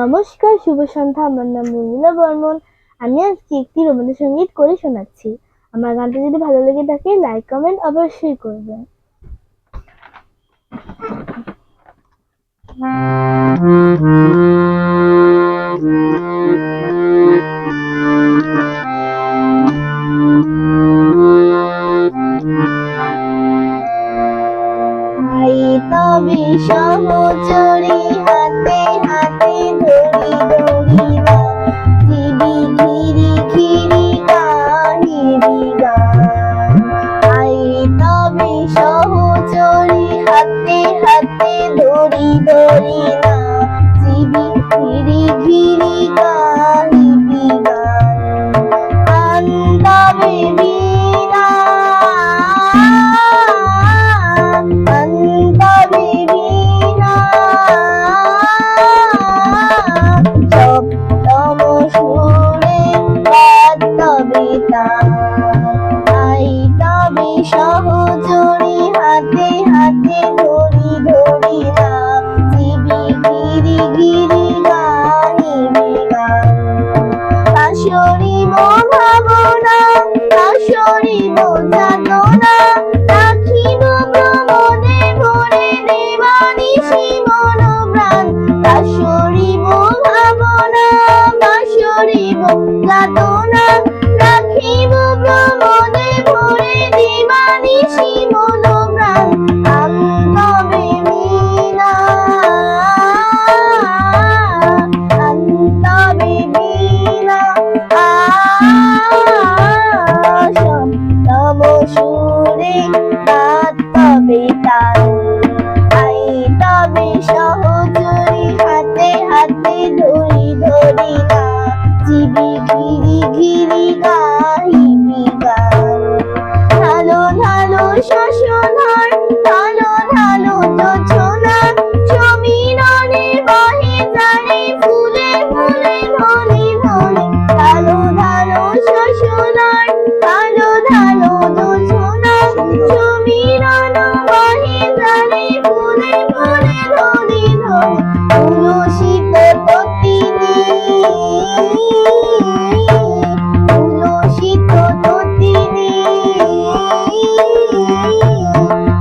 নমস্কার, শুভ সন্ধ্যা। আমার নাম রমিলা বর্মন। আমি আজকে একটি রবীন্দ্রসঙ্গীত করে শোনাচ্ছি। আমার গানটা যদি ভালো লেগে থাকে, লাইক, কমেন্ট অবশ্যই করবেন। তবে সহচরি না দিবি ঘিরি ঘিরি গাহিরি গান আন্দাবে বীণা আন্দাবে বীণা সপ্তম সুরে বাদ্যবে তান আসরিব ভাবনা আসরিব যাতনা রাখিব প্রমোদে ভরে দেবানিশি মন প্রাণ। আসরিব ভাবনা আসরিব যাতনা, রাখিব প্রমোদে ভরে দেবানিশি মন প্রাণ আন্তবে মিনা। সুরে তবে তার। আই তবে সহজরি হাতে হাতে ধরি ধরি না। জিবি ঘিরি ঘিরি গাহিবি তুলসিত ততিনি তুলসিত ততিনি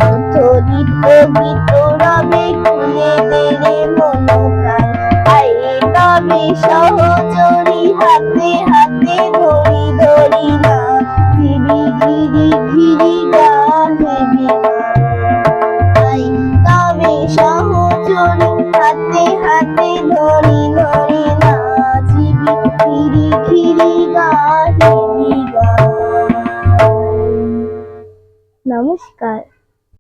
উত্থলিত গীত রবে খুলে দেরে মন প্রাণ আই তবে সহচরি, হাতে হাতে ধরি ধরি না। ঘিরি ঘিরি ঘিরি গাহিবি আই তবে সহচরি হাতে হাতে ধরি ধরি নাচিবি খিরি খিরি গাহিবি গান নমস্কার।